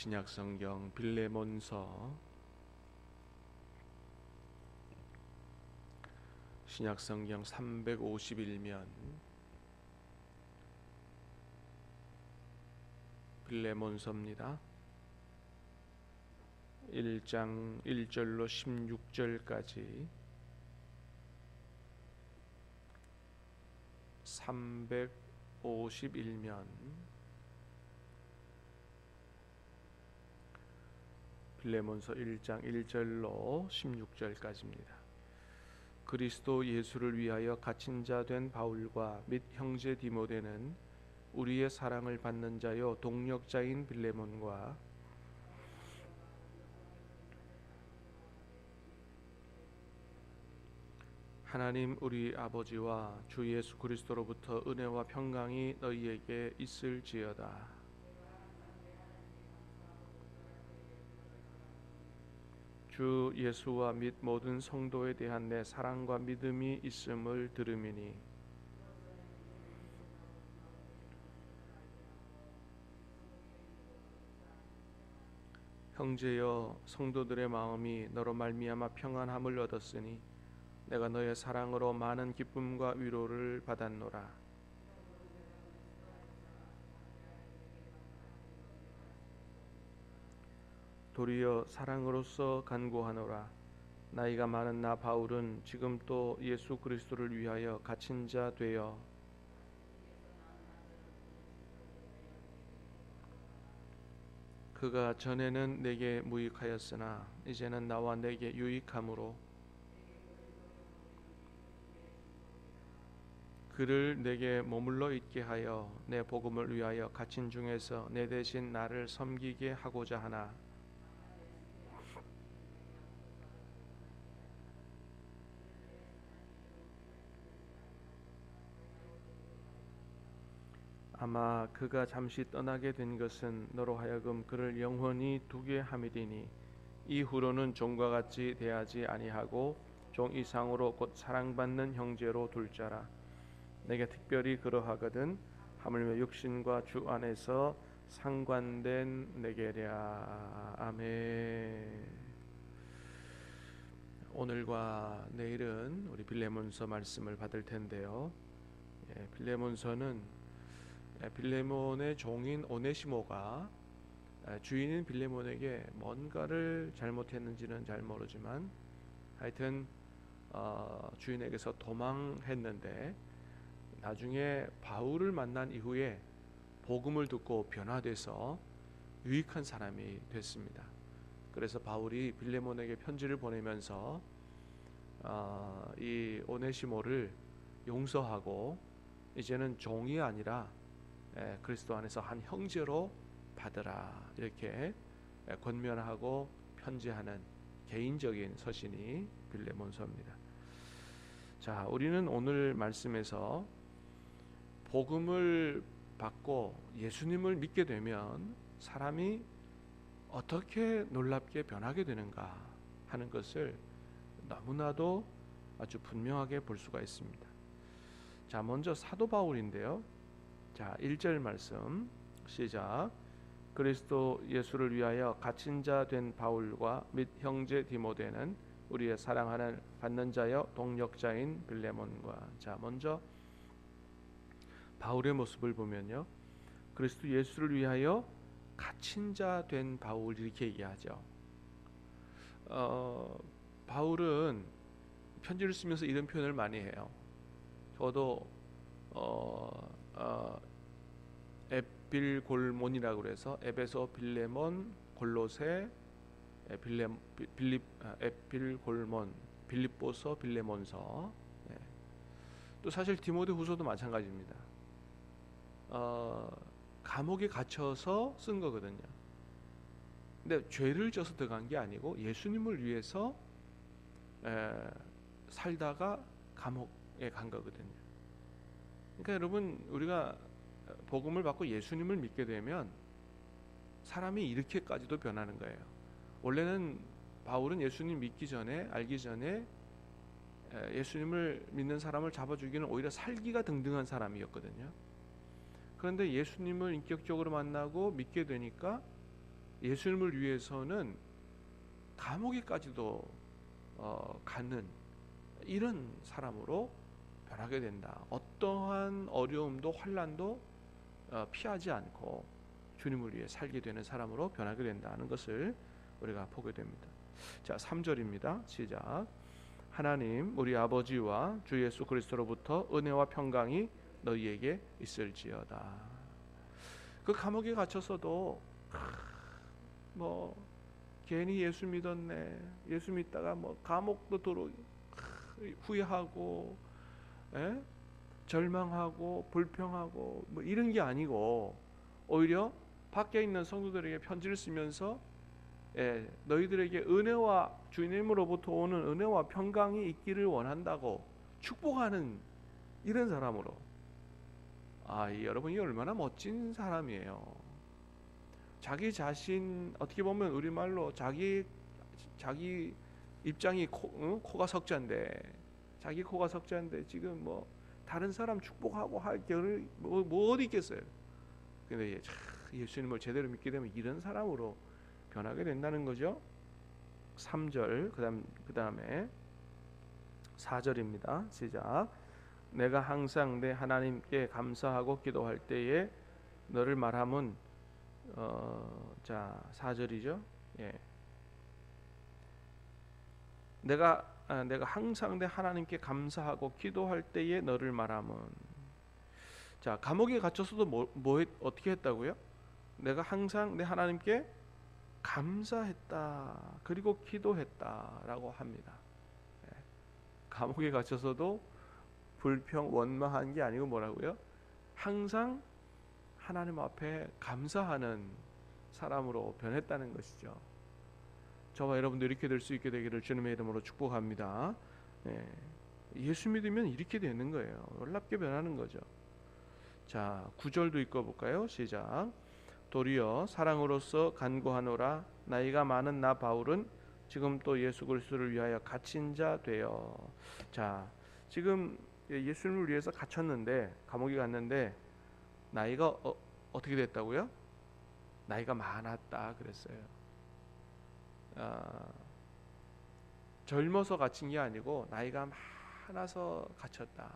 신약 성경 빌레몬서 신약 성경 351면 빌레몬서입니다. 1장 1절로 16절까지 351면 빌레몬서 1장 1절로 16절까지입니다. 그리스도 예수를 위하여 갇힌 자 된 바울과 및 형제 디모데는 우리의 사랑을 받는 자요 동력자인 빌레몬과 하나님 우리 아버지와 주 예수 그리스도로부터 은혜와 평강이 너희에게 있을지어다. 주 예수와 및 모든 성도에 대한 내 사랑과 믿음이 있음을 들음이니 형제여 성도들의 마음이 너로 말미암아 평안함을 얻었으니 내가 너의 사랑으로 많은 기쁨과 위로를 받았노라. 도리어 사랑으로서 간구하노라. 나이가 많은 나 바울은 지금 또 예수 그리스도를 위하여 갇힌 자 되어 그가 전에는 내게 무익하였으나 이제는 나와 내게 유익함으로 그를 내게 머물러 있게 하여 내 복음을 위하여 갇힌 중에서 내 대신 나를 섬기게 하고자 하나 아마 그가 잠시 떠나게 된 것은 너로 하여금 그를 영원히 두게 함이리니 이후로는 종과 같이 대하지 아니하고 종 이상으로 곧 사랑받는 형제로 둘 자라. 내게 특별히 그러하거든 하물며 육신과 주 안에서 상관된 내게랴. 아멘. 오늘과 내일은 우리 빌레몬서 말씀을 받을 텐데요. 예, 빌레몬서는 예, 빌레몬의 종인 오네시모가 예, 주인인 빌레몬에게 뭔가를 잘못했는지는 잘 모르지만 하여튼 어, 주인에게서 도망했는데 나중에 바울을 만난 이후에 복음을 듣고 변화돼서 유익한 사람이 됐습니다. 그래서 바울이 빌레몬에게 편지를 보내면서 어, 이 오네시모를 용서하고 이제는 종이 아니라 에, 그리스도 안에서 한 형제로 받으라 이렇게 에, 권면하고 편지하는 개인적인 서신이 빌레몬서입니다. 자, 우리는 오늘 말씀에서 복음을 받고 예수님을 믿게 되면 사람이 어떻게 놀랍게 변하게 되는가 하는 것을 너무나도 아주 분명하게 볼 수가 있습니다. 자, 먼저 사도 바울인데요. 자, 1절 말씀 시작. 그리스도 예수를 위하여 갇힌 자 된 바울과 및 형제 디모데는 우리의 사랑하는 받는 자여 동력자인 빌레몬과 자, 먼저 바울의 모습을 보면요. 그리스도 예수를 위하여 갇힌 자 된 바울 이렇게 얘기하죠. 어, 바울은 편지를 쓰면서 이런 표현을 많이 해요. 저도 어, 어, 에빌골몬이라고 그래서 에베소 빌레몬 골로세 빌레 빌립 아, 에빌골몬 빌립보서 빌레몬서 네. 또 사실 디모데 후서도 마찬가지입니다. 어, 감옥에 갇혀서 쓴 거거든요. 근데 죄를 져서 들어간 게 아니고 예수님을 위해서 에, 살다가 감옥에 간 거거든요. 그러니까 여러분 우리가 복음을 받고 예수님을 믿게 되면 사람이 이렇게까지도 변하는 거예요. 원래는 바울은 예수님 믿기 전에 알기 전에 예수님을 믿는 사람을 잡아주기는 오히려 살기가 등등한 사람이었거든요. 그런데 예수님을 인격적으로 만나고 믿게 되니까 예수님을 위해서는 감옥에까지도 어, 가는 이런 사람으로 변하게 된다. 어떠한 어려움도 환란도 어, 피하지 않고 주님을 위해 살게 되는 사람으로 변하게 된다는 것을 우리가 보게 됩니다. 자, 3절입니다. 시작. 하나님 우리 아버지와 주 예수 그리스도로부터 은혜와 평강이 너희에게 있을지어다. 그 감옥에 갇혀서도 뭐 괜히 예수 믿었네. 예수 믿다가 뭐 감옥도 도로 후회하고 에? 절망하고 불평하고 뭐 이런 게 아니고 오히려 밖에 있는 성도들에게 편지를 쓰면서 예, 너희들에게 은혜와 주님으로부터 오는 은혜와 평강이 있기를 원한다고 축복하는 이런 사람으로 아, 이 여러분이 얼마나 멋진 사람이에요. 자기 자신 어떻게 보면 우리 말로 자기 자기 입장이 코, 응? 코가 석자인데 자기 코가 석자인데 지금 뭐 다른 사람 축복하고 할 겨를 뭐, 뭐 어디 있겠어요. 근데 예수님을 제대로 믿게 되면 이런 사람으로 변하게 된다는 거죠. 3절 그다음 그다음에 4절입니다. 시작. 내가 항상 내 하나님께 감사하고 기도할 때에 너를 말함은 어, 자 4절이죠. 예. 내가 아, 내가 항상 내 하나님께 감사하고 기도할 때에 너를 말함은 자 감옥에 갇혔어도 뭐, 뭐 했, 어떻게 했다고요? 내가 항상 내 하나님께 감사했다 그리고 기도했다라고 합니다. 예. 감옥에 갇혀서도 불평 원망한 게 아니고 뭐라고요? 항상 하나님 앞에 감사하는 사람으로 변했다는 것이죠. 저와 여러분도 이렇게 될 수 있게 되기를 주님의 이름으로 축복합니다. 예. 수 믿으면 이렇게 되는 거예요. 놀랍게 변하는 거죠. 자, 구절도 읽어 볼까요? 시작. 도리어 사랑으로서 간구하노라 나이가 많은 나 바울은 지금 또 예수 그리스도를 위하여 갇힌 자 되어 자 지금 예수님을 위해서 갇혔는데 감옥에 갔는데 나이가 어, 어떻게 됐다고요? 나이가 많았다 그랬어요. 아, 젊어서 갇힌 게 아니고 나이가 많아서 갇혔다.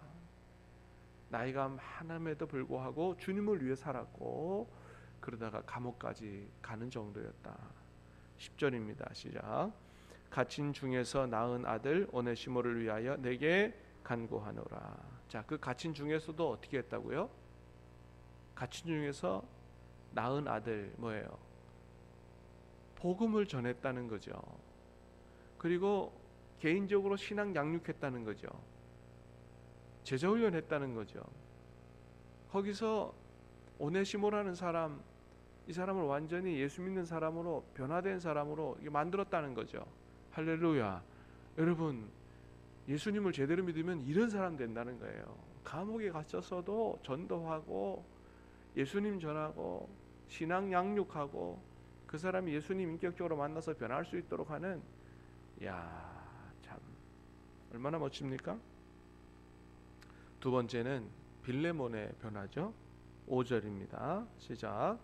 나이가 많음에도 불구하고 주님을 위해 살았고 그러다가 감옥까지 가는 정도였다. 10절입니다. 시작. 갇힌 중에서 낳은 아들 오네시모를 위하여 내게 간구하노라. 자, 그 갇힌 중에서도 어떻게 했다고요? 갇힌 중에서 낳은 아들 뭐예요? 복음을 전했다는 거죠. 그리고 개인적으로 신앙 양육했다는 거죠. 제자 훈련했다는 거죠. 거기서 오네시모라는 사람 이 사람을 완전히 예수 믿는 사람으로 변화된 사람으로 만들었다는 거죠. 할렐루야. 여러분 예수님을 제대로 믿으면 이런 사람 된다는 거예요. 감옥에 갇혀서도 전도하고 예수님 전하고 신앙 양육하고 그 사람이 예수님 인격적으로 만나서 변할 수 있도록 하는 야 참 얼마나 멋집니까? 두 번째는 빌레몬의 변화죠. 5절입니다. 시작.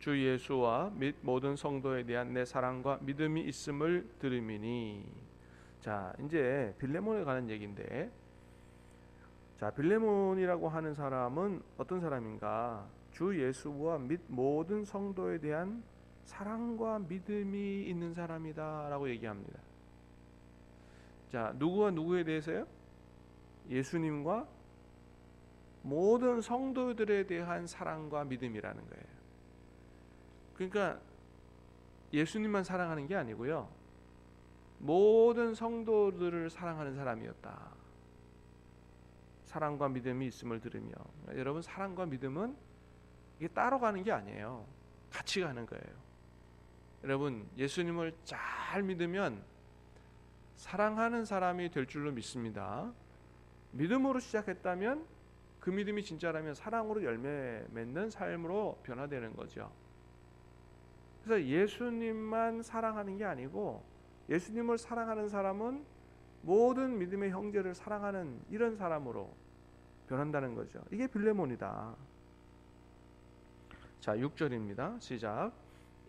주 예수와 및 모든 성도에 대한 내 사랑과 믿음이 있음을 들음이니 자 이제 빌레몬에 관한 얘기인데 자 빌레몬이라고 하는 사람은 어떤 사람인가 주 예수와 및 모든 성도에 대한 사랑과 믿음이 있는 사람이다라고 얘기합니다. 자 누구와 누구에 대해서요? 예수님과 모든 성도들에 대한 사랑과 믿음이라는 거예요. 그러니까 예수님만 사랑하는 게 아니고요. 모든 성도들을 사랑하는 사람이었다. 사랑과 믿음이 있음을 들으며 여러분 사랑과 믿음은 이게 따로 가는 게 아니에요. 같이 가는 거예요. 여러분 예수님을 잘 믿으면 사랑하는 사람이 될 줄로 믿습니다. 믿음으로 시작했다면 그 믿음이 진짜라면 사랑으로 열매 맺는 삶으로 변화되는 거죠. 그래서 예수님만 사랑하는 게 아니고 예수님을 사랑하는 사람은 모든 믿음의 형제를 사랑하는 이런 사람으로 변한다는 거죠. 이게 빌레몬이다. 자, 6절입니다. 시작.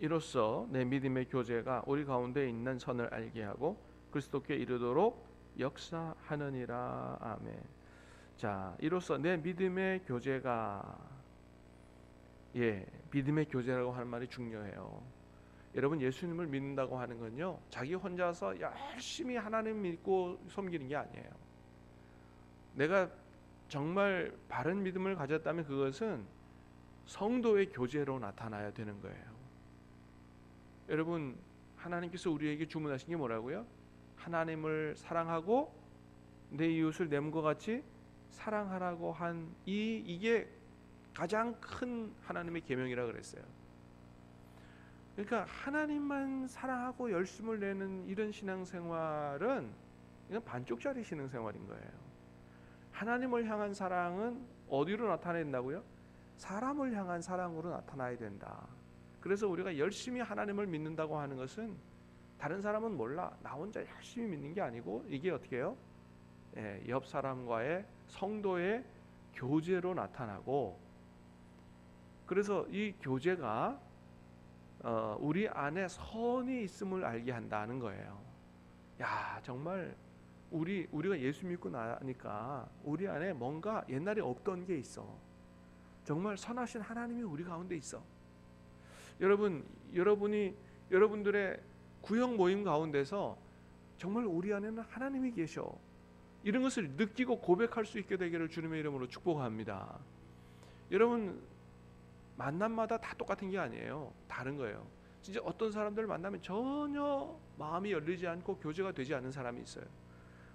이로써 내 믿음의 교제가 우리 가운데 있는 선을 알게 하고 그리스도께 이르도록 역사하느니라 아멘. 자, 이로써 내 믿음의 교제가 예, 믿음의 교제라고 하는 말이 중요해요. 여러분 예수님을 믿는다고 하는 건요, 자기 혼자서 열심히 하나님 믿고 섬기는 게 아니에요. 내가 정말 바른 믿음을 가졌다면 그것은 성도의 교제로 나타나야 되는 거예요. 여러분 하나님께서 우리에게 주문하신 게 뭐라고요? 하나님을 사랑하고 내 이웃을 내 몸과 같이 사랑하라고 한 이 이게 가장 큰 하나님의 계명이라 그랬어요. 그러니까 하나님만 사랑하고 열심을 내는 이런 신앙생활은 이건 반쪽짜리 신앙생활인 거예요. 하나님을 향한 사랑은 어디로 나타낸다고요? 사람을 향한 사랑으로 나타나야 된다. 그래서 우리가 열심히 하나님을 믿는다고 하는 것은 다른 사람은 몰라. 나 혼자 열심히 믿는 게 아니고 이게 어떻게 해요? 예, 옆 사람과의 성도의 교제로 나타나고 그래서 이 교제가 어, 우리 안에 선이 있음을 알게 한다는 거예요. 야 정말 우리 우리가 예수 믿고 나니까 우리 안에 뭔가 옛날에 없던 게 있어. 정말 선하신 하나님이 우리 가운데 있어. 여러분 여러분이 여러분들의 구역 모임 가운데서 정말 우리 안에는 하나님이 계셔. 이런 것을 느끼고 고백할 수 있게 되기를 주님의 이름으로 축복합니다. 여러분 만남마다 다 똑같은 게 아니에요. 다른 거예요. 진짜 어떤 사람들 만나면 전혀 마음이 열리지 않고 교제가 되지 않는 사람이 있어요.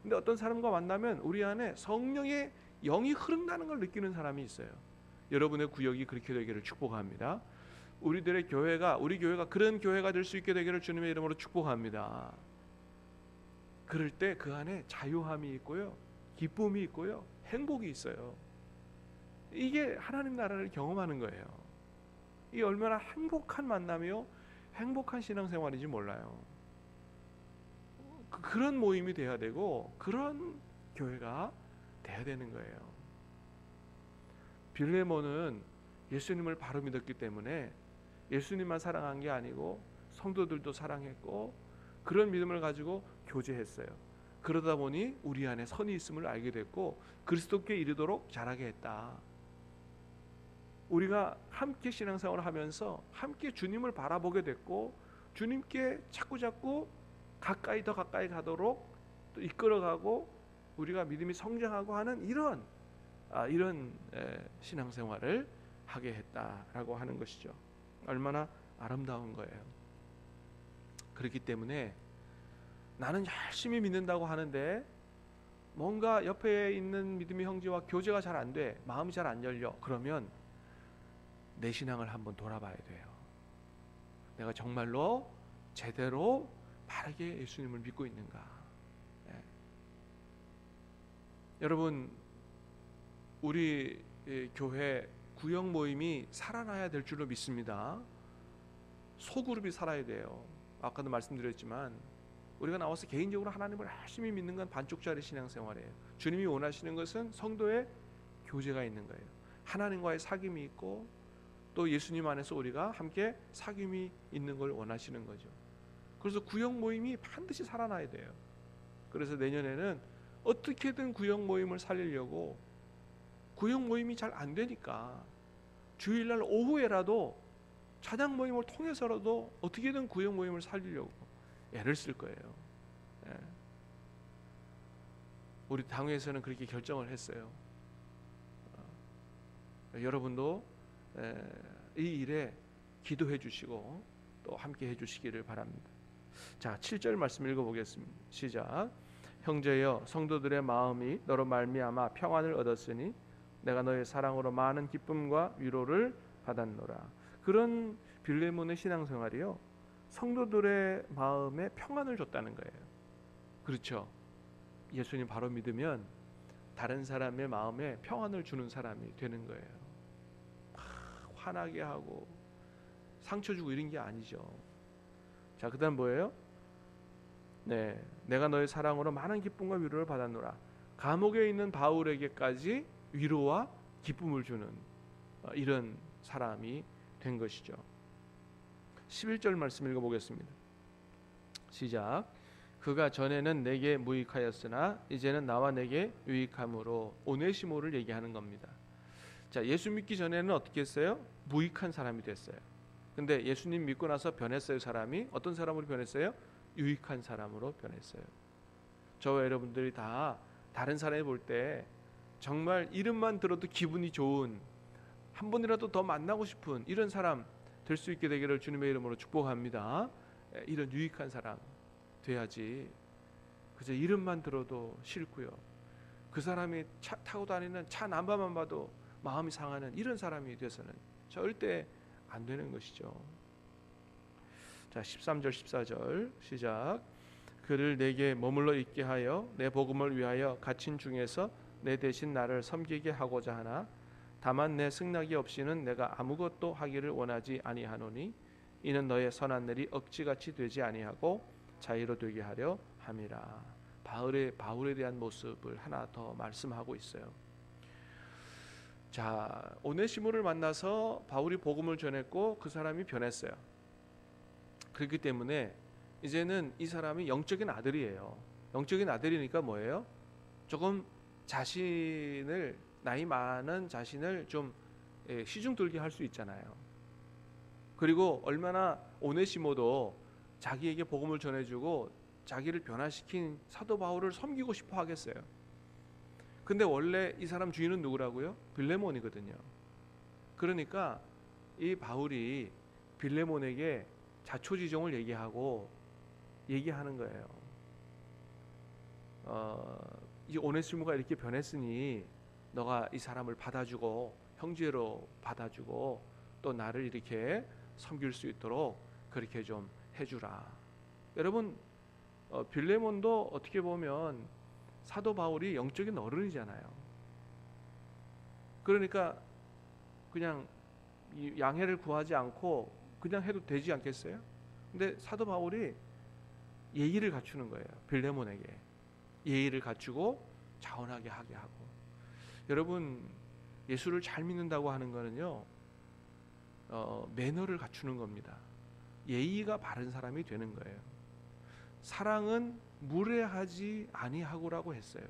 근데 어떤 사람과 만나면 우리 안에 성령의 영이 흐른다는 걸 느끼는 사람이 있어요. 여러분의 구역이 그렇게 되기를 축복합니다. 우리들의 교회가 우리 교회가 그런 교회가 될 수 있게 되기를 주님의 이름으로 축복합니다. 그럴 때 그 안에 자유함이 있고요. 기쁨이 있고요. 행복이 있어요. 이게 하나님 나라를 경험하는 거예요. 이 얼마나 행복한 만남이요. 행복한 신앙생활인지 몰라요. 그- 그런 모임이 돼야 되고 그런 교회가 돼야 되는 거예요. 빌레몬은 예수님을 바로 믿었기 때문에 예수님만 사랑한 게 아니고 성도들도 사랑했고 그런 믿음을 가지고 교제했어요. 그러다 보니 우리 안에 선이 있음을 알게 됐고 그리스도께 이르도록 자라게 했다. 우리가 함께 신앙생활을 하면서 함께 주님을 바라보게 됐고 주님께 자꾸 자꾸 가까이 더 가까이 가도록 또 이끌어가고 우리가 믿음이 성장하고 하는 이런 아, 이런 에, 신앙생활을 하게 했다라고 하는 것이죠. 얼마나 아름다운 거예요. 그렇기 때문에 나는 열심히 믿는다고 하는데 뭔가 옆에 있는 믿음의 형제와 교제가 잘 안 돼, 마음이 잘 안 열려. 그러면 내 신앙을 한번 돌아봐야 돼요. 내가 정말로 제대로 바르게 예수님을 믿고 있는가? 예. 여러분, 우리 예, 교회 구역 모임이 살아나야 될 줄로 믿습니다. 소그룹이 살아야 돼요. 아까도 말씀드렸지만 우리가 나와서 개인적으로 하나님을 열심히 믿는 건 반쪽짜리 신앙생활이에요. 주님이 원하시는 것은 성도의 교제가 있는 거예요. 하나님과의 사귐이 있고 또 예수님 안에서 우리가 함께 사귐이 있는 걸 원하시는 거죠. 그래서 구역 모임이 반드시 살아나야 돼요. 그래서 내년에는 어떻게든 구역 모임을 살리려고 구역 모임이 잘 안 되니까 주일날 오후에라도 찬양 모임을 통해서라도 어떻게든 구역 모임을 살리려고 애를 쓸 거예요. 예. 우리 당회에서는 그렇게 결정을 했어요. 어, 여러분도 에, 이 일에 기도해 주시고 또 함께 해 주시기를 바랍니다. 자, 7절 말씀 읽어 보겠습니다. 시작. 형제여 성도들의 마음이 너로 말미암아 평안을 얻었으니 내가 너의 사랑으로 많은 기쁨과 위로를 받았노라. 그런 빌레몬의 신앙생활이요. 성도들의 마음에 평안을 줬다는 거예요. 그렇죠. 예수님 바로 믿으면 다른 사람의 마음에 평안을 주는 사람이 되는 거예요. 막 화나게 하고 상처 주고 이런 게 아니죠. 자, 그다음 뭐예요? 네, 내가 너의 사랑으로 많은 기쁨과 위로를 받았노라. 감옥에 있는 바울에게까지 위로와 기쁨을 주는 어, 이런 사람이 된 것이죠. 11절 말씀 읽어보겠습니다. 시작. 그가 전에는 내게 무익하였으나 이제는 나와 내게 유익함으로 오네시모를 얘기하는 겁니다. 자, 예수 믿기 전에는 어떻게 했어요? 무익한 사람이 됐어요. 근데 예수님 믿고 나서 변했어요, 사람이. 어떤 사람으로 변했어요? 유익한 사람으로 변했어요. 저와 여러분들이 다 다른 사람이 볼 때 정말 이름만 들어도 기분이 좋은 한 번이라도 더 만나고 싶은 이런 사람 될 수 있게 되기를 주님의 이름으로 축복합니다. 에, 이런 유익한 사람 돼야지. 그저 이름만 들어도 싫고요. 그 사람이 차 타고 다니는 차 남바만 봐도 마음이 상하는 이런 사람이 돼서는 절대 안 되는 것이죠. 자, 13절 14절 시작. 그를 내게 머물러 있게 하여 내 복음을 위하여 갇힌 중에서 내 대신 나를 섬기게 하고자 하나 다만 내 승낙이 없이는 내가 아무것도 하기를 원하지 아니하노니 이는 너의 선한 일이 억지같이 되지 아니하고 자유로 되게 하려 함이라. 바울의 바울에 대한 모습을 하나 더 말씀하고 있어요. 자, 오네시모를 만나서 바울이 복음을 전했고 그 사람이 변했어요. 그렇기 때문에 이제는 이 사람이 영적인 아들이에요. 영적인 아들이니까 뭐예요? 조금 자신을 나이 많은 자신을 좀 예, 시중 들게 할 수 있잖아요. 그리고 얼마나 오네시모도 자기에게 복음을 전해주고 자기를 변화시킨 사도 바울을 섬기고 싶어 하겠어요. 근데 원래 이 사람 주인은 누구라고요? 빌레몬이거든요. 그러니까 이 바울이 빌레몬에게 자초지종을 얘기하고 얘기하는 거예요. 어, 이 오네시모가 이렇게 변했으니 너가 이 사람을 받아주고 형제로 받아주고 또 나를 이렇게 섬길 수 있도록 그렇게 좀 해주라. 여러분 어, 빌레몬도 어떻게 보면 사도 바울이 영적인 어른이잖아요. 그러니까 그냥 이 양해를 구하지 않고 그냥 해도 되지 않겠어요? 근데 사도 바울이 예의를 갖추는 거예요. 빌레몬에게 예의를 갖추고 자원하게 하게 하고 여러분 예수를 잘 믿는다고 하는 거는요 어, 매너를 갖추는 겁니다. 예의가 바른 사람이 되는 거예요. 사랑은 무례하지 아니하고라고 했어요.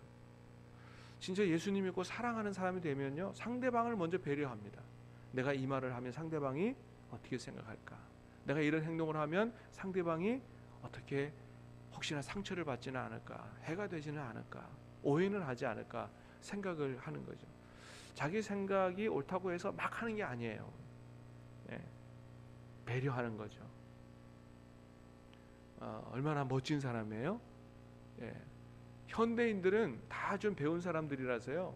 진짜 예수님 믿고 사랑하는 사람이 되면요 상대방을 먼저 배려합니다. 내가 이 말을 하면 상대방이 어떻게 생각할까? 내가 이런 행동을 하면 상대방이 어떻게 혹시나 상처를 받지는 않을까? 해가 되지는 않을까? 오해는 하지 않을까? 생각을 하는 거죠. 자기 생각이 옳다고 해서 막 하는 게 아니에요. 네. 배려하는 거죠. 어, 얼마나 멋진 사람이에요. 예. 현대인들은 다 좀 배운 사람들이라서요.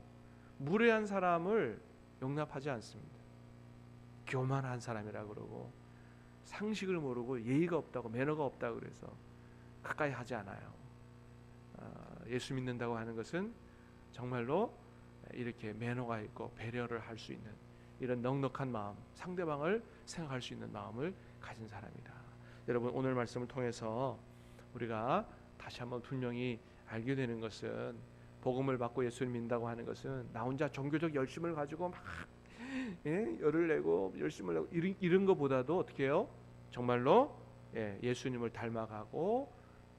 무례한 사람을 용납하지 않습니다. 교만한 사람이라 그러고 상식을 모르고 예의가 없다고 매너가 없다고 그래서 가까이 하지 않아요. 어, 예수 믿는다고 하는 것은 정말로 이렇게 매너가 있고 배려를 할 수 있는 이런 넉넉한 마음, 상대방을 생각할 수 있는 마음을 가진 사람이다. 여러분 오늘 말씀을 통해서 우리가 다시 한번 분명히 알게 되는 것은 복음을 받고 예수를 믿는다고 하는 것은 나 혼자 종교적 열심을 가지고 막 예, 열을 내고 열심을 내고 이런, 이런 것보다도 어떻게 해요? 정말로 예, 예수님을 닮아가고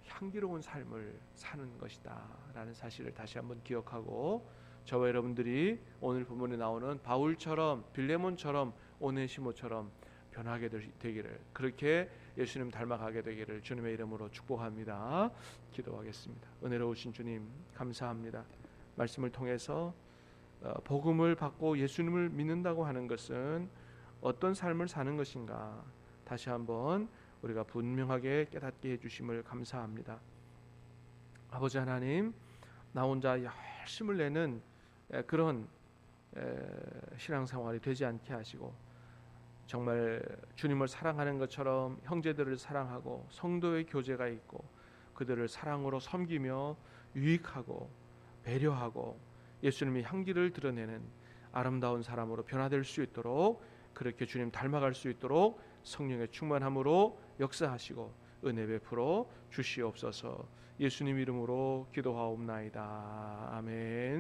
향기로운 삶을 사는 것이다 라는 사실을 다시 한번 기억하고 저와 여러분들이 오늘 본문에 나오는 바울처럼 빌레몬처럼 오네시모처럼 변하게 되기를 그렇게 예수님 닮아가게 되기를 주님의 이름으로 축복합니다. 기도하겠습니다. 은혜로우신 주님 감사합니다. 말씀을 통해서 어, 복음을 받고 예수님을 믿는다고 하는 것은 어떤 삶을 사는 것인가 다시 한번 우리가 분명하게 깨닫게 해주심을 감사합니다. 아버지 하나님 나 혼자 열심을 내는 그런 신앙생활이 되지 않게 하시고 정말 주님을 사랑하는 것처럼 형제들을 사랑하고 성도의 교제가 있고 그들을 사랑으로 섬기며 유익하고 배려하고 예수님의 향기를 드러내는 아름다운 사람으로 변화될 수 있도록 그렇게 주님 닮아갈 수 있도록 성령의 충만함으로 역사하시고 은혜 베풀어 주시옵소서 예수님 이름으로 기도하옵나이다 아멘.